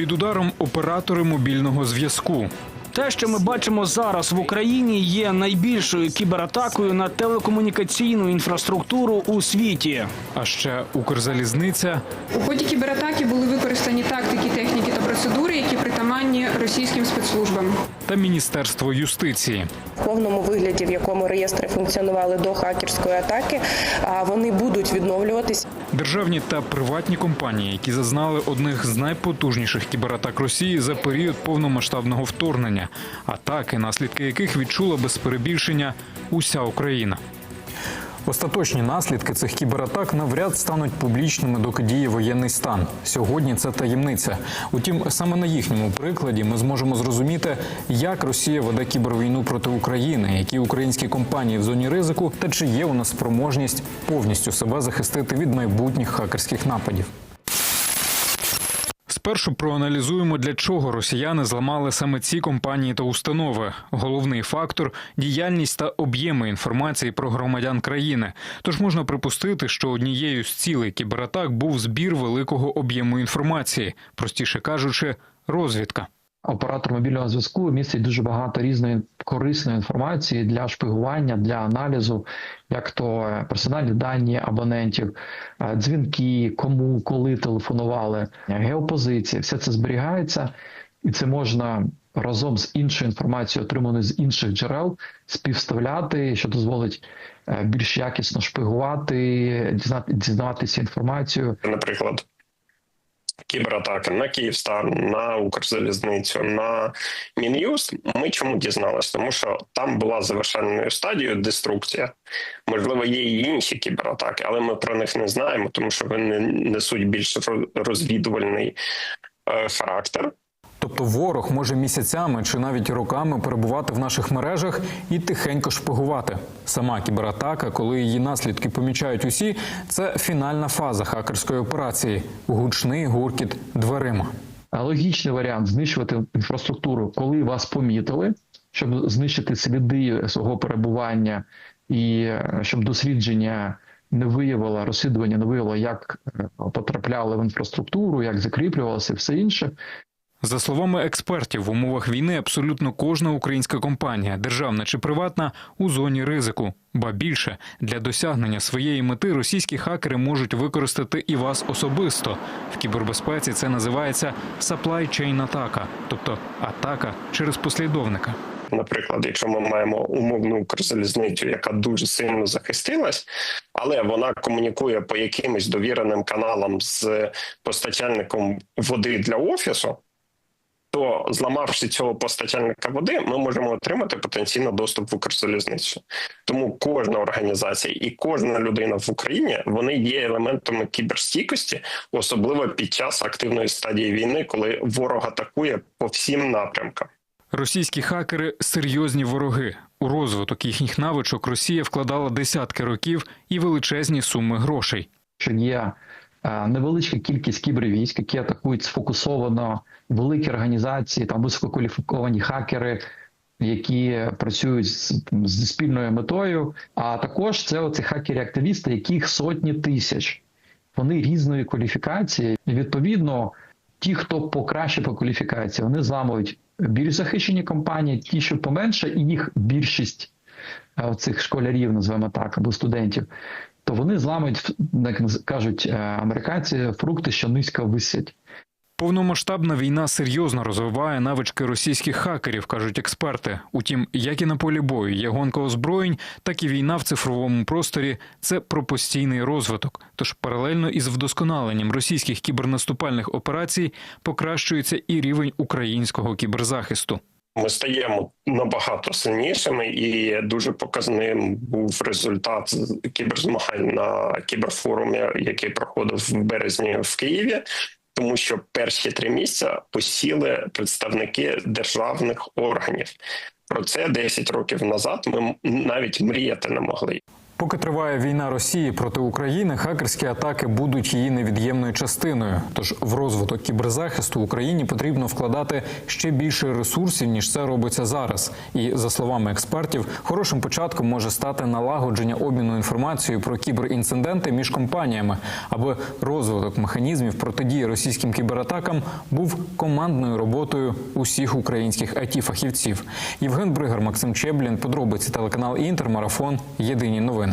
Під ударом оператори мобільного зв'язку. Те, що ми бачимо зараз в Україні, є найбільшою кібератакою на телекомунікаційну інфраструктуру у світі. А ще Укрзалізниця У ході кібератаки були використані тактики, техніки та процедури, які притаманні російським спецслужбам. та Міністерство юстиції. в повному вигляді, в якому реєстри функціонували до хакерської атаки, а вони будуть відновлюватись. Державні та приватні компанії, які зазнали одних з найпотужніших кібератак Росії за період повномасштабного вторгнення, атаки, наслідки яких відчула без перебільшення уся Україна. Остаточні наслідки цих кібератак навряд стануть публічними, доки діє воєнний стан. Сьогодні це таємниця. Утім, саме на їхньому прикладі ми зможемо зрозуміти, як Росія веде кібервійну проти України, які українські компанії в зоні ризику, та чи є у нас спроможність повністю себе захистити від майбутніх хакерських нападів. Спершу проаналізуємо, для чого росіяни зламали саме ці компанії та установи. Головний фактор діяльність та об'єми інформації про громадян країни. Тож можна припустити, що однією з цілей кібератак був збір великого об'єму інформації, простіше кажучи, розвідка. Оператор мобільного зв'язку містить дуже багато різної корисної інформації для шпигування, для аналізу, як то е, персональні дані абонентів, е, дзвінки, кому, коли телефонували, е, геопозиції, все це зберігається, і це можна разом з іншою інформацією, отриманою з інших джерел, співставляти, що дозволить більш якісно шпигувати, дізнаватися інформацію. наприклад, кібератаки на Київстар, на Укрзалізницю, на Мін'юз. Ми чому дізналися? Тому що там була завершальною стадією деструкція. Можливо, є і інші кібератаки, але ми про них не знаємо, тому що вони несуть більш роз- розвідувальний е, характер. Тобто ворог може місяцями чи навіть роками перебувати в наших мережах і тихенько шпигувати. Сама кібератака, коли її наслідки помічають усі, це фінальна фаза хакерської операції гучний гуркіт дверима. Логічний варіант знищувати інфраструктуру, коли вас помітили, щоб знищити сліди свого перебування, і е, щоб дослідження не виявило, розслідування не виявило, як е, потрапляли в інфраструктуру, як закріплювалося все інше. За словами експертів, в умовах війни абсолютно кожна українська компанія, державна чи приватна, у зоні ризику. Ба більше для досягнення своєї мети російські хакери можуть використати і вас особисто. В кібербезпеці це називається supply chain атака, тобто атака через послідовника. Наприклад, якщо ми маємо умовну Укрзалізницю, яка дуже сильно захистилась, але вона комунікує по якимось довіреним каналам з постачальником води для офісу, то зламавши цього постачальника води, ми можемо отримати потенційно доступ в Укрзалізницю. Тому кожна організація і кожна людина в Україні вони є елементами кіберстійкості, особливо під час активної стадії війни, коли ворог атакує по всім напрямкам. Російські хакери серйозні вороги. У розвиток їхніх навичок Росія вкладала десятки років і величезні суми грошей. що є невеличка кількість кібервійськ, які атакують сфокусовано великі організації, там висококваліфіковані хакери, які працюють з, зі спільною метою. А також це оці хакери-активісти, яких сотні тисяч. Вони різної кваліфікації. І відповідно, ті, хто покраще по кваліфікації, вони зламують більш захищені компанії, ті, що поменше, і їх більшість е, цих школярів, називаємо так, або студентів, то вони зламують, як кажуть е, американці, фрукти, що низько висять. Повномасштабна війна серйозно розвиває навички російських хакерів, кажуть експерти. Утім, як і на полі бою є гонка озброєнь, так і війна в цифровому просторі це про постійний розвиток. Тож паралельно із вдосконаленням російських кібернаступальних операцій покращується і рівень українського кіберзахисту. Ми стаємо набагато сильнішими, і дуже показним був результат кіберзмагань на кіберфорумі, який проходив в березні в Києві. Тому що перші три місця посіли представники державних органів. Про це 10 років назад ми навіть мріяти не могли. Поки триває війна Росії проти України, хакерські атаки будуть її невід'ємною частиною. Тож в розвиток кіберзахисту Україні потрібно вкладати ще більше ресурсів ніж це робиться зараз. І за словами експертів, хорошим початком може стати налагодження обміну інформацією про кіберінциденти між компаніями, аби розвиток механізмів протидії російським кібератакам був командною роботою усіх українських it фахівців Євген Бригар, Максим Чеблін, подробиці телеканал Інтер, марафон. Єдині новини.